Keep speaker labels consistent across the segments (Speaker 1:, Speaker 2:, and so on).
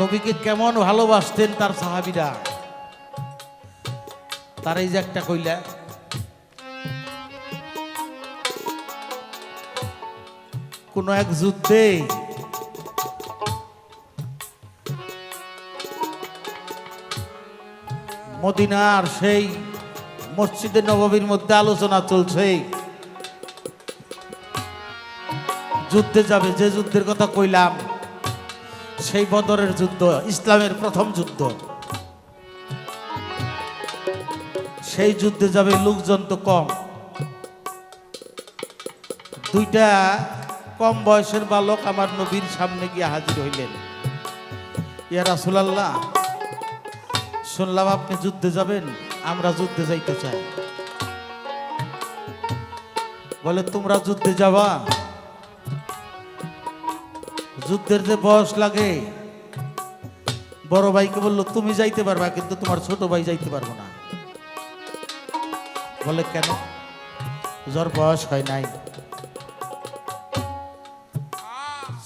Speaker 1: নবীকে কেমন ভালোবাসতেন তার সাহাবিরা? তার এই যে একটা কইলা, কোন এক যুদ্ধে মদিনার সেই মসজিদে নববীর মধ্যে আলোচনা চলছে। যুদ্ধে যাবে, যে যুদ্ধের কথা কইলাম সেই বদরের যুদ্ধ, ইসলামের প্রথম যুদ্ধ। সেই যুদ্ধে যাবে লোকজন তো কম। দুইটা কম বয়সের বালক আমার নবীর সামনে গিয়ে হাজির হইলেন। ইয়া রাসুলাল্লাহ, শুনলাম আপনি যুদ্ধে যাবেন, আমরা যুদ্ধে যাইতে চাই। বলে, তোমরা যুদ্ধে যাবা? যুদ্ধের যে বয়স লাগে, বড় ভাইকে বলল, তুমি যাইতে পারবা, কিন্তু তোমার ছোট ভাই যাইতে পারব না। বলে, কেন? জ্বর বয়স হয় নাই।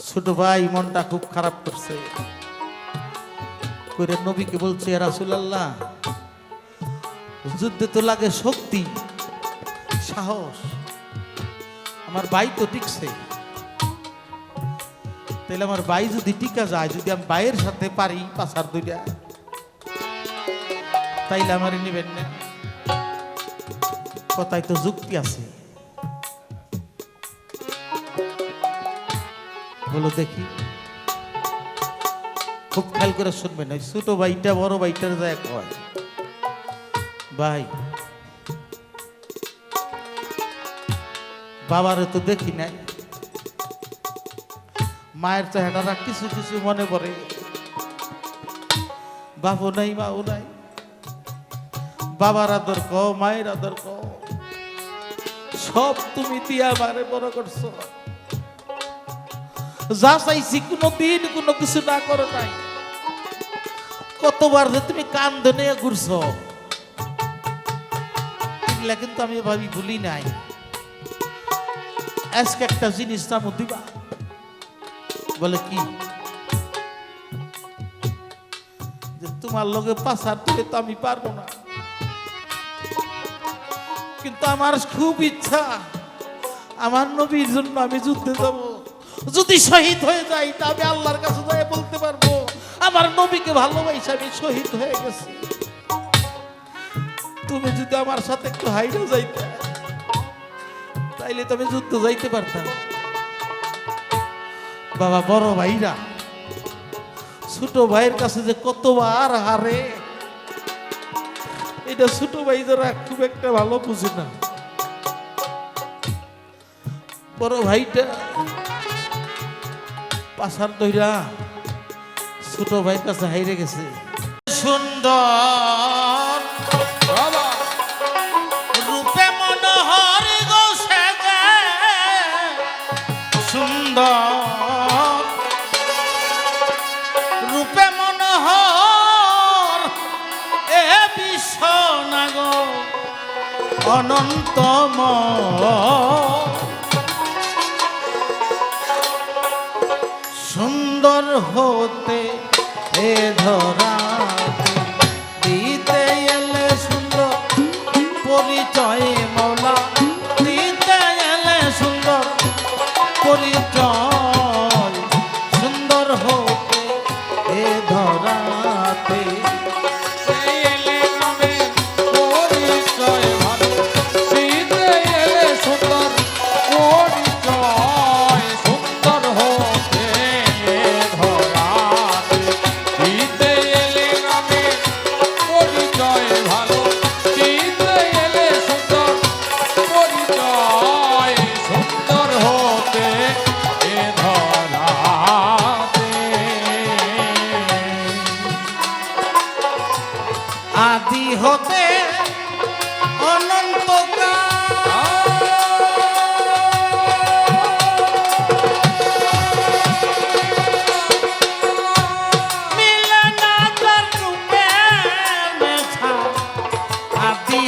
Speaker 1: ছোট ভাই মনটা খুব খারাপ করছে। করে নবীকে বলছে রাসুলাল্লাহ, যুদ্ধে তো লাগে শক্তি, সাহস। আমার ভাই তো টিকছে। তাহলে আমার ভাই যদি টিকা যায়, যদি আমি ভাইয়ের সাথে পারি পাশার দুইটা, তাইলে আমার নিবেন না। কথায় তো যুক্তি আছে। বলো দেখি। খুব খেয়াল করে শুনবেন, ওই ছোট ভাইটা বড় ভাইটার যায় কয়? ভাই, বাবারে তো দেখি নাই। মায়ের চেহারাটা কিছু কিছু মনে পড়ে। বাবু নাই মাও নাই। বাবার আদর ক মায়ের আদর ক সব তুমি দিয়া মারে বড় করছ। যা চাইছি কোনো দিন কোনো কিছু না করো নাই। কতবার যে তুমি কান ধনে ঘুরছো। কিন্তু আমি ভাবি ভুলি নাই। আজকে একটা জিনিস নাম দিবা। বলে কি? যে তোমার লগে পাশার তো আমি পারব না। কিন্তু আমার খুব ইচ্ছা, আমার নবীর জন্য আমি যুদ্ধে যাব। যদি শহীদ হয়ে যাই, তা আমি আল্লাহর কাছে যাই বলতে পারব, আমার নবীকে ভালোবাসে আমি শহীদ হয়ে গেছি। তুমি যদি আমার সাথে একটু হাইরে যাইতে, তাইলে তো আমি যুদ্ধ যাইতে পারতাম। বাবা, বড় ভাইরা। ছোট ভাইয়ের কাছে যে কতবার হারে। এটা ছোট ভাই যারা খুব একটা ভালো বুঝে না। বড় ভাইটা পাশার দইরা ছোট ভাইয়ের কাছে হাইরে গেছে। সুন্দর। রূপে মনোহর গো সুন্দর। অনন্তম। সুন্দর হতে এ ধরা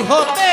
Speaker 1: হতে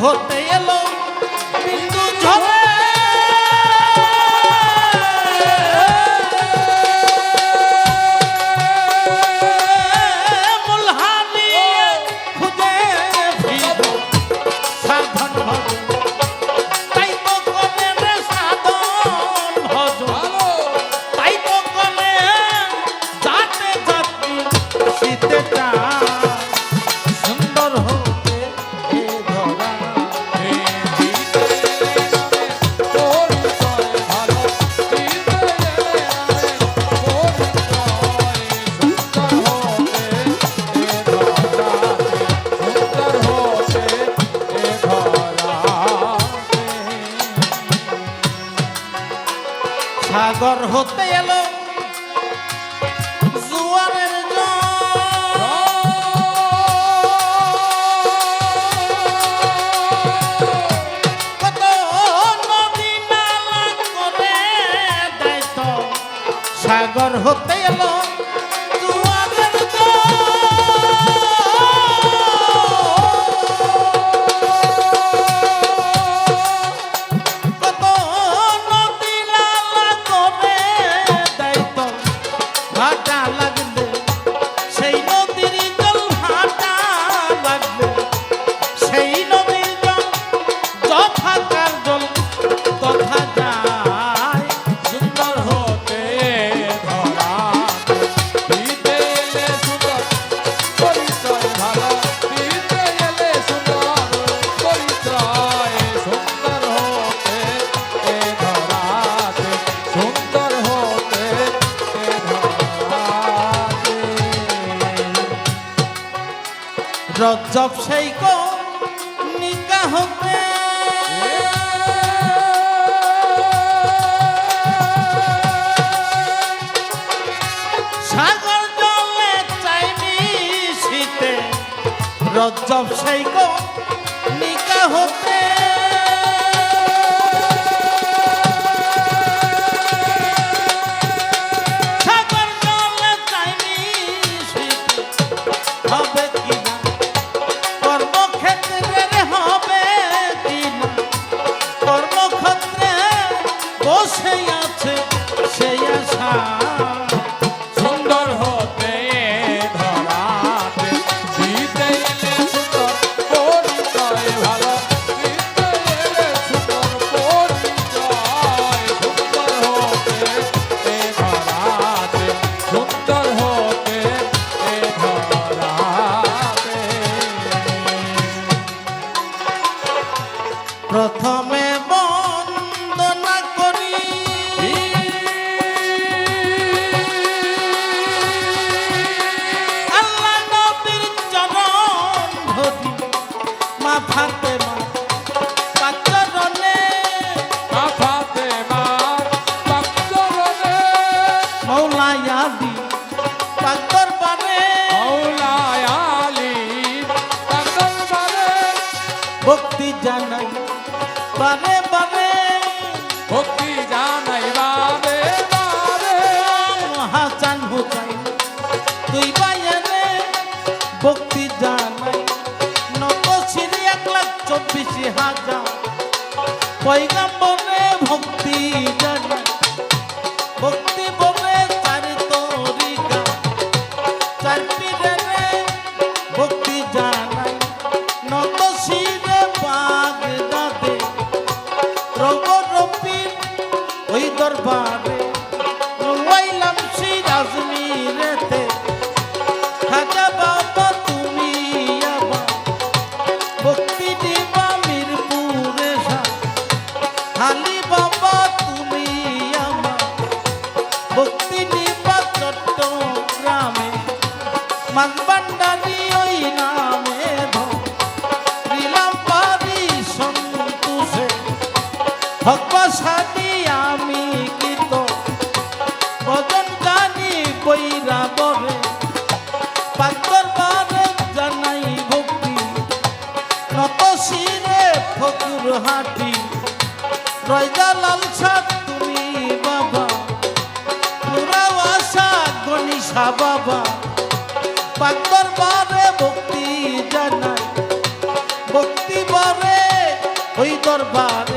Speaker 1: 火 সাগর হতে এলো। জুয়ারের সাগর হতে রজব সেই গো নিকা সাগর জলে চাইনি শীতে রজব সেই গো নিকা হতে। foi em মাগবান্ডারি ওই নামে নিলাম পারি সন্তুষে হকসানি আমি গীত ভজন গানি কইরা বরে পাত্তর বারে জানাই ভক্তি। নত শিরে ফকুর হাঁটি, রয়দা লাল সাত তুমি বাবা। পুরা আশা গণিসা বাবা। দরবারে ভক্তি জানাই। ভক্তি বারে ওই দরবার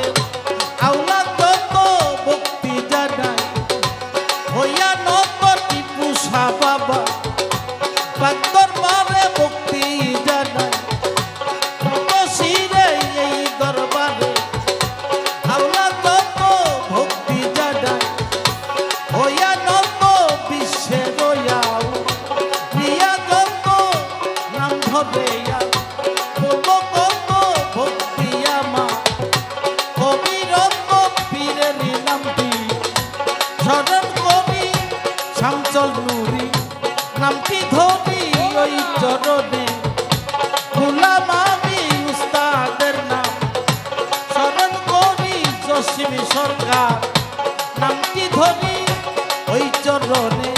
Speaker 1: শামচল নুরি, নামটি ধরি ওই চরণে। খুলাম আমি উস্তাদের নাম, স্মরণ করি জসিমী সরকার। নামটি ধরি ওই চরণে।